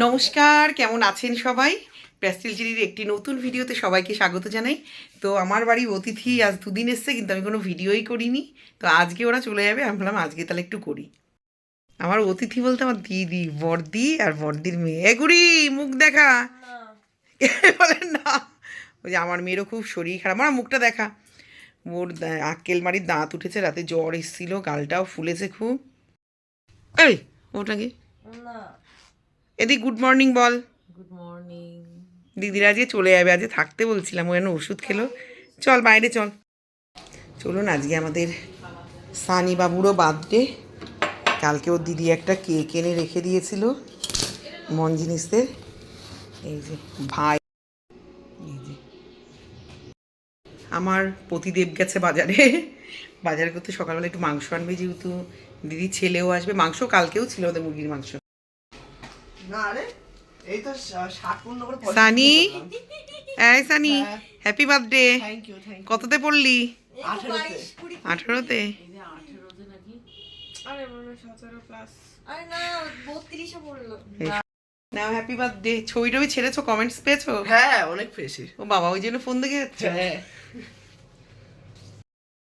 নমস্কার কেমন আছেন সবাই? প্যাস্টেল চিরির একটি নতুন ভিডিওতে সবাইকে স্বাগত জানাই। তো আমার বাড়ি অতিথি আজ দুদিন এসছে কিন্তু আমি কোনো ভিডিওই করিনি। তো আজকে ওরা চলে যাবে আমি বললাম আজকে তাহলে একটু করি। আমার অতিথি বলতে আমার দিদি বর্দি আর বর্দির মেয়ে। এ গুড়ি মুখ দেখা। বলেন না। ওই যে আমার মেয়েরও খুব শরীর খারাপ। আমার মুখটা দেখা। ওর আক্কেল মারির দাঁত উঠেছে রাতে জ্বর এসেছিল গালটাও ফুলেছে খুব। এই ওটাকে না। এদিক গুড মর্নিং বল। গুড মর্নিং দিদিরা আজকে চলে যাবে আজকে থাকতে বলছিলাম ও যেন ওষুধ খেলো। চল বাইরে চল। চলুন আজকে আমাদের সানি বাবুরও বার্থডে কালকে ওর দিদি একটা কেক এনে রেখে দিয়েছিল মন জিনিসদের এই যে ভাই। এই যে। আমার প্রতিদেব গেছে বাজারে। বাজারে করতে সকালবেলা একটু মাংস আনবে যেহেতু। দিদি ছেলেও আসবে। মাংস কালকেও ছিল ওদের মুরগির মাংস না রে এই তো ষাট পূর্ণ করে সানি? এই সানি হ্যাপি বার্থডে কততে পড়লি? আঠেরোতে। নাও হ্যাপি বার্থডে ছবি টবি ছেড়েছো কমেন্টস পেয়েছ? হ্যাঁ অনেক পেয়েছি। ও বাবা ওই জন্য ফোন দেখে যাচ্ছে। হ্যাঁ।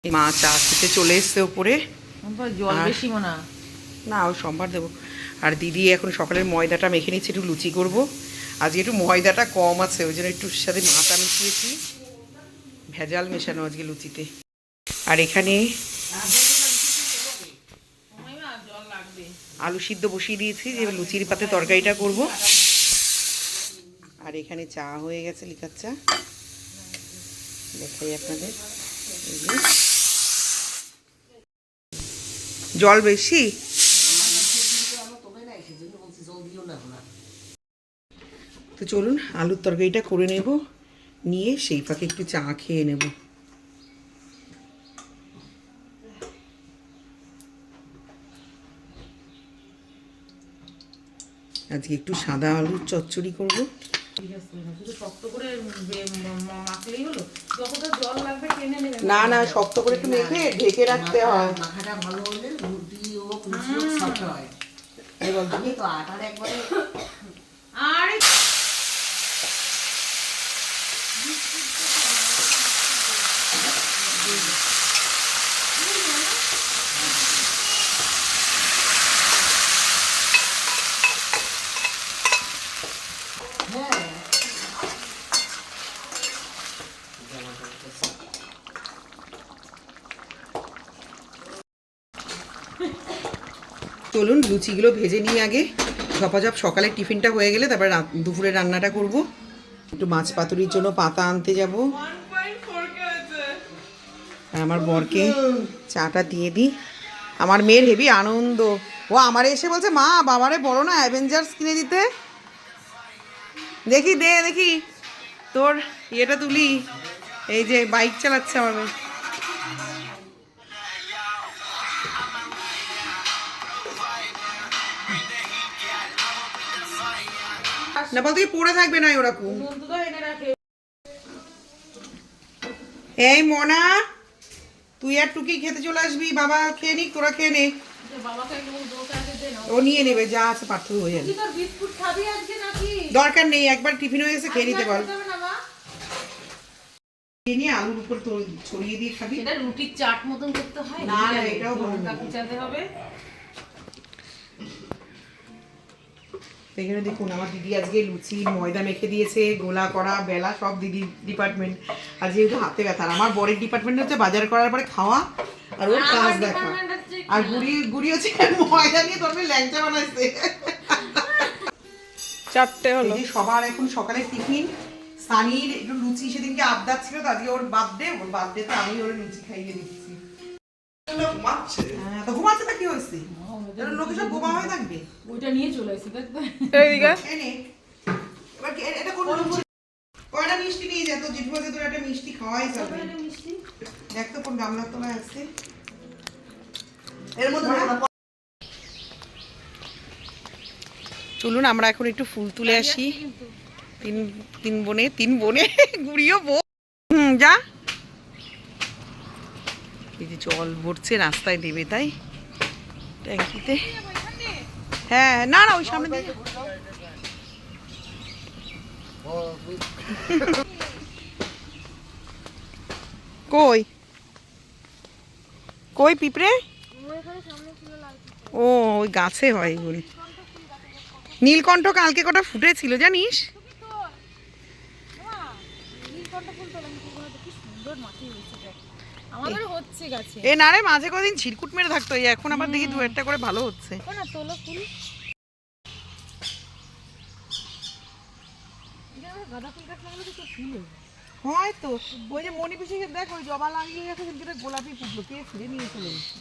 মা চা খেতে চলে এসছে ওপরে। জল বেশি মনে না ও সোমবার দেবো। আর দিদি এখন সকালের ময়দাটা মেখে নিচ্ছে, একটু লুচি করব। আজকে একটু ময়দাটা কম আছে, ওই জন্য একটু সাথে মাথা মিশিয়েছি ভেজাল মেশানো আজকে লুচিতে। আর এখানে আলু সিদ্ধ বসিয়ে দিয়েছি, যে লুচির পাতে তরকারিটা করব। আর এখানে চা হয়ে গেছে, লিকার চা। দেখাই আপনাদের। জল বেশি? তো চলুন আলুর তরকারিটা করে নেব নিয়ে সেই ফাঁকে একটু চা খেয়ে নেব। আজকে একটু সাদা আলুর চচ্চড়ি করব। না না শক্ত করে একটু মেখে ঢেকে রাখতে হয়। মাখাটা ভালো হলে রুটি হোক লুচি হোক সবটা হয়। আমি তো আটার একবারে চলুন, লুচিগুলো ভেজে নিই আগে। ঝপাঝপ সকালে টিফিনটা হয়ে গেলে তারপর দুপুরে রান্নাটা করব। একটু মাছ পাতুরির জন্য পাতা আনতে যাব। আর আমার বরকে চাটা দিয়ে দিই। আমার মেয়ের হেভি আনন্দ। ও আমারে এসে বলছে, মা, বাবারে বলো না অ্যাভেঞ্জার্স কিনে দিতে? দেখি, দে, দেখি। তোর ইয়েটা তুলি। এই যে বাইক চালাচ্ছে আমার না বলতে কি পড়ে থাকবে না ওরকম? এই মনা তুই আর টুকি খেতে চলে আসবি বাবা খেয়ে নিক তোরা খেয়ে নে। ও নিয়ে নেবে যা আছে পার্থ হয়ে যাবে। দরকার নেই একবার টিফিন হয়ে গেছে খেয়ে নিতে বল। হবে নিয়ে আলুর উপর ছড়িয়ে দিয়ে খাবি। এটা রুটির চাট মতন করতে হয় না, এটাও ভালো এখানে দেখুন আমার দিদি আজকে লুচি ময়দা মেখে দিয়েছে গোলা করা বেলা সব দিদি ডিপার্টমেন্ট আর যেহেতু হাতে ব্যথা আমার বরের ডিপার্টমেন্ট হচ্ছে বাজার করার পরে খাওয়া আর ওর কাজ দেখা। আর গুড়ি গুড়ি হচ্ছে ময়দা নিয়ে তোর ল্যাংচা বানাইছে। চারটে এই সবার এখন সকালে টিফিন সানির একটু লুচি সেদিনকে আবদার ছিল তো আজকে ওর বার্থডে ওর বার্থডেতে আমি ওর লুচি খাইয়ে দিচ্ছি। ঘুমাচ্ছে। হ্যাঁ, তো ঘুমাচ্ছে না কি হয়েছে? লোকে সব বোমা হয়ে থাকবে? ওইটা নিয়ে চলে আসি দেখবে এবার এটা কোন লুচি মিষ্টি? নিয়ে যেত জিঠুয়াকে তোর একটা মিষ্টি খাওয়াই যাবে। দেখ তো কোন গামলার তলায় আছে। এর মধ্যে চলুন আমরা এখন একটু ফুল তুলে আসি। তিন তিন বোনে তিন বনে গুড়িও বো হুম যা। এই যে জল ভরছে রাস্তায় দেবে তাই? ট্যাঙ্কিতে হ্যাঁ না না ওই সামনে দিকে কই? কই পিঁপড়ে? ও ওই গাছে হয় এগুলো। নীলকণ্ঠ কালকে কটা ফুটেছিল জানিস? আমাদের হচ্ছে গাছে। এ না রে মাঝে কদিন ছিরকুট মেরে থাকতো এই এখন আবার দেখি দু একটা করে ভালো হচ্ছে। না তোলো ফুল। গাঁদা ফুল গাছ লাগালে তো ফুল হয়তো। ওই যে মণি পিসিকে দেখ ওই জবা লাগিয়ে গেছে কিন্তু গোলাপি ফুটলো। কে ছিঁড়ে নিয়ে চলে গেছে?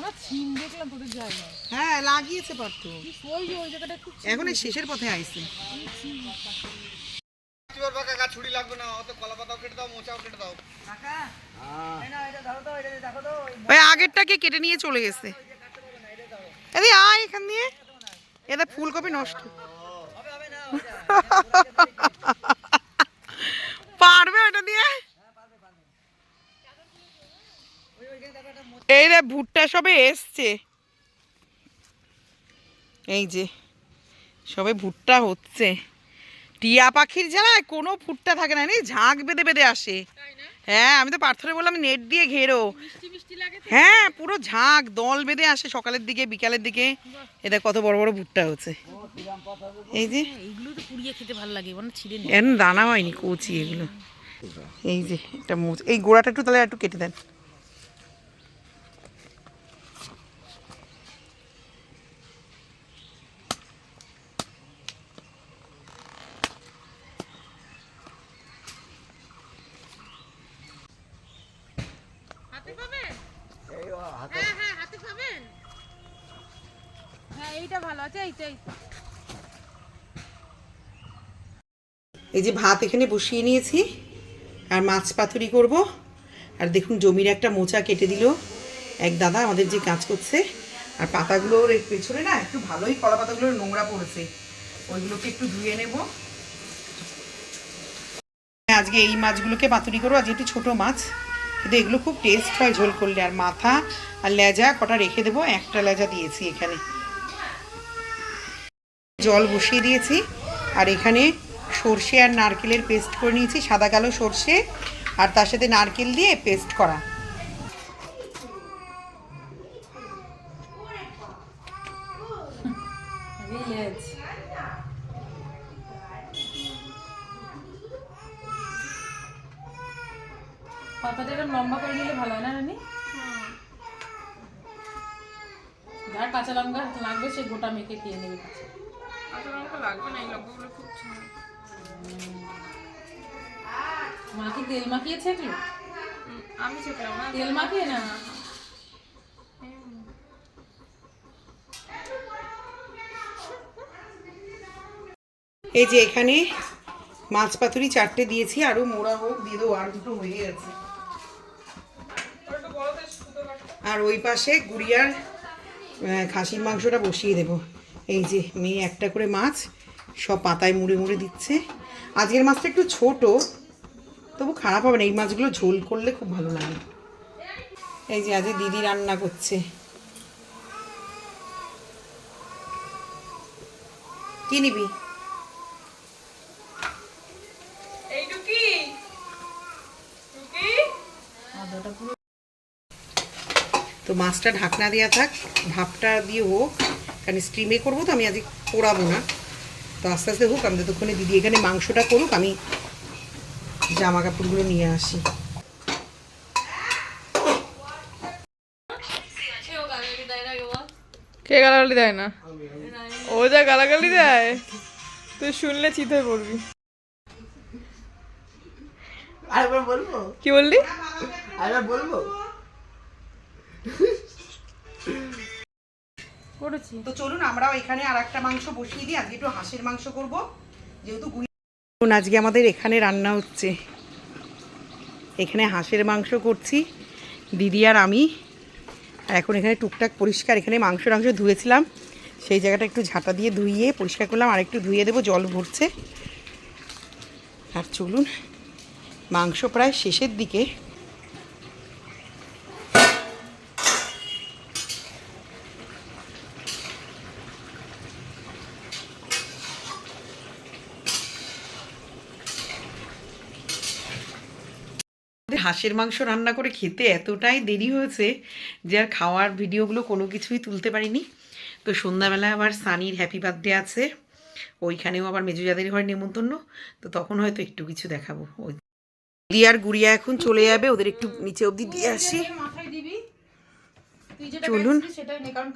না ছিম দেখলাম তোদের জায়গায়। হ্যাঁ লাগিয়েছে পারতো ওই যে ওই জায়গাটা এখন এই শেষের পথে আইছে। বাঁকা গাছ ছুরি লাগবে না অত কলা পাতাও কেটে দাও মোচাও কেটে দাও। ওই আগেরটাকে কেটে নিয়ে চলে গেছে? এদি আয় এখান দিয়ে। এটা ফুলকপি নষ্ট। পারবে ওটা দিয়ে? এই রে ভুট্টা সবে এসছে। এই যে সবে ভুট্টা হচ্ছে। টিয়া পাখির জ্বালায় কোনো ফুটটা থাকে না ঝাঁক বেঁধে বেঁধে আসে। হ্যাঁ আমি তো পার্থরে বললাম নেট দিয়ে ঘেরো। হ্যাঁ পুরো ঝাঁক দল বেঁধে আসে সকালের দিকে বিকালের দিকে। এদের কত বড় বড় ভুট্টা হচ্ছে। এই যে। তো পুড়িয়ে খেতে ভালো লাগে মানে ছিঁড়ে দানা হয়নি কচি এগুলো। এই যে একটা মোচ এই গোড়াটা একটু তাহলে একটু কেটে দেন হাতে পাবেন হ্যাঁ হ্যাঁ হাতে পাবেন হ্যাঁ এইটা এই যে ভাত এখানে বসিয়ে নিয়েছি, আর মাছ পাতুরি করব। আর দেখুন, জমির একটা মোচা কেটে দিল। এক দাদা আমাদের যে কাজ করছে, আর পাতাগুলোর পেছনে না একটু ভালোই কলা পাতাগুলোর নোংরা পড়েছে। ওইগুলোকে একটু ধুয়ে নেব। আজকে এই মাছগুলোকে পাতুরি করব। আজকে একটু ছোটো মাছ, কিন্তু এগুলো খুব টেস্ট হয় ঝোল করলে। আর মাথা আর লেজা কটা রেখে দেবো, একটা লেজা দিয়েছি এখানে। জল বসিয়ে দিয়েছি। আর এখানে সর্ষে আর নারকেলের পেস্ট করে নিয়েছি সাদা কালো সর্ষে। আর তার সাথে নারকেল দিয়ে পেস্ট করা। ভিলেজ পাতাটা এরকম লম্বা করে নিলে ভালো হয় না রানি? যার কাঁচা লঙ্কা লাগবে সে গোটা মেখে খেয়ে নেবে। কাঁচা লঙ্কা লাগবে না এই লঙ্কাগুলো খুব ঝাল। মা কি তেল মাখিয়েছে একটু আমি চেপলাম না। তেল মাখিয়ে না? এই যে এখানে মাছ পাতুরি চারটে দিয়েছি আরও মোড়া হোক দিয়ে দেবো আর দুটো হয়ে গেছে। আর ওই পাশে গুড়িয়ার আহ, খাসির মাংসটা বসিয়ে দেব। এই যে মেয়ে একটা করে মাছ সব পাতায় মুড়ে মুড়ে দিচ্ছে। আজকের মাছটা একটু ছোট তবু খারাপ হবে না এই মাছগুলো ঝোল করলে খুব ভালো লাগে। এই যে আজকে দিদি রান্না করছে। কি নিবি? তো মাছটা ঢাকনা দেওয়া থাক ভাপটা দিয়ে হোক। কারণ স্টিমে করব তো আমি আজকে পোড়াবো না। তো আস্তে আস্তে হোক আমি ততক্ষণে দিদি এখানে মাংসটা করুক আমি জামা কাপড়গুলো নিয়ে আসি। কে গালাগালি দেয় না? ও যা গালাগালি দেয়। তুই শুনলে চিত পড়বি। আরেকবার বলব? কি বললি? আরেকবার বলব? করেছি। তো চলুন আমরাও এখানে আর একটা মাংস বসিয়ে দিই। আজকে একটু হাঁসের মাংস করব। যেহেতু গুড়ি আজকে আমাদের এখানে রান্না হচ্ছে। এখানে হাঁসের মাংস করছি। দিদি আর আমি। এখন এখানে টুকটাক পরিষ্কার এখানে মাংস টাংস ধুয়েছিলাম। সেই জায়গাটা একটু ঝাঁটা দিয়ে ধুইয়ে পরিষ্কার করলাম। আর একটু ধুয়ে দেবো জল ভরছে। আর চলুন মাংস প্রায় শেষের দিকে। হাঁসের মাংস রান্না করে খেতে এতটাই দেরি হয়েছে যে আর খাওয়ার ভিডিওগুলো কোনো কিছুই তুলতে পারিনি। তো সন্ধ্যাবেলায় আবার সানির হ্যাপি বার্থডে আছে ওইখানেও আবার মেজুজাদের ঘরে নেমন্তন্ন তো তখন হয়তো একটু কিছু দেখাবো। ওই দিদি আর গুড়িয়া এখন চলে যাবে ওদের একটু নিচে অবধি দিয়ে আসি। চলুন।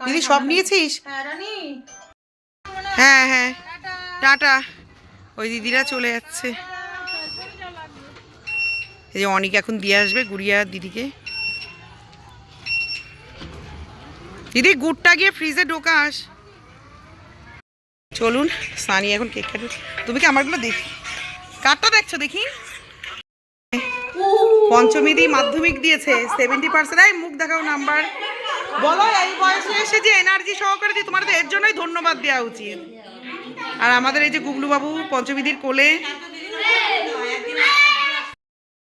দিদি সব নিয়েছিস? হ্যাঁ হ্যাঁ হ্যাঁ। টাটা। ওই দিদিরা চলে যাচ্ছে। এই যে অনিক এখন দিয়ে আসবে, গুড়িয়া দিদিকে। দিদি, গুড়টা গিয়ে ফ্রিজে ঢোকাস চলুন, সানি এখন কেক কাটবে তুমি কি আমারগুলো দেখি? কারটা দেখছ দেখি? পঞ্চমী দি মাধ্যমিক দিয়েছে সেভেন্টি পার্সেন্ট এই মুখ দেখাও নাম্বার। বলো, এই বয়সে এসে যে এনার্জি সহকারে দিয়ে তোমার এর জন্যই ধন্যবাদ দেওয়া উচিত। আর আমাদের এই যে গুগলু বাবু পঞ্চমীদির কোলে।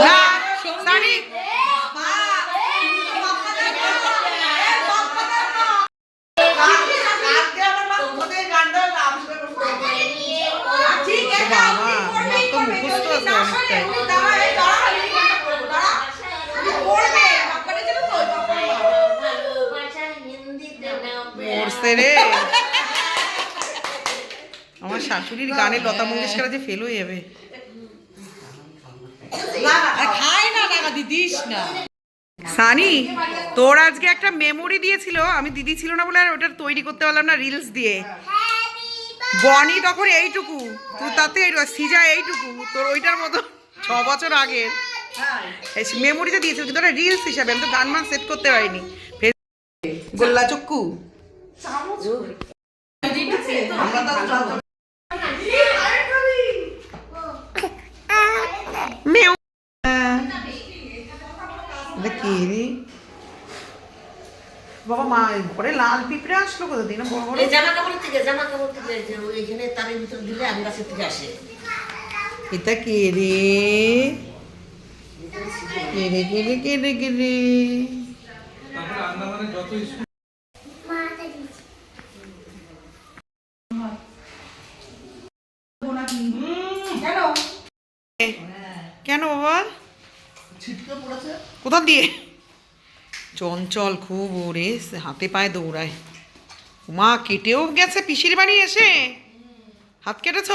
না, সানি। আজকে আমার মা কোথায় গানটা নাম শুনে বসে আছে। বাবা আমার তো মুখস্থ আছে অনেকটাই পড়ছে রে। আমার শাশুড়ির গানে লতা মঙ্গেশকর যে ফেল হয়ে যাবে। সানি তোর আজকে একটা মেমোরি দিয়েছিল। আমি দিদি ছিল না বলে আর ওটা তৈরি করতে পারলাম না রিলস দিয়ে। বনি তখন এইটুকু তুই তাতে সিজা এইটুকু তোর ওইটার মতো ছ বছর আগের। মেমোরিতে দিয়েছিল কিন্তু ওটা রিলস হিসাবে আমি তো গান মান সেট করতে পারিনি। গোল্লা চক্কু। এটা কে রে? বাবা মা ঘরে লাল পিঁপড়ে আসলো কোথা দিয়ে না বড় বড়? জামা কাপড় থেকে জামা কাপড় থেকে ওইখানে তারের ভিতর দিলে আম গাছের থেকে আসে। এটা কে রে? কে রে কে রে কে রে কে রে? কেন বাবা? কোথা দিয়ে? চঞ্চল খুব ওরে হাতে পায়ে দৌড়ায়। মা কেটেও গেছে পিসির বাড়ি এসে। হাত কেটেছ?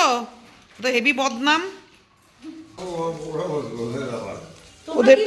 তো হেভি বদনাম। ওদের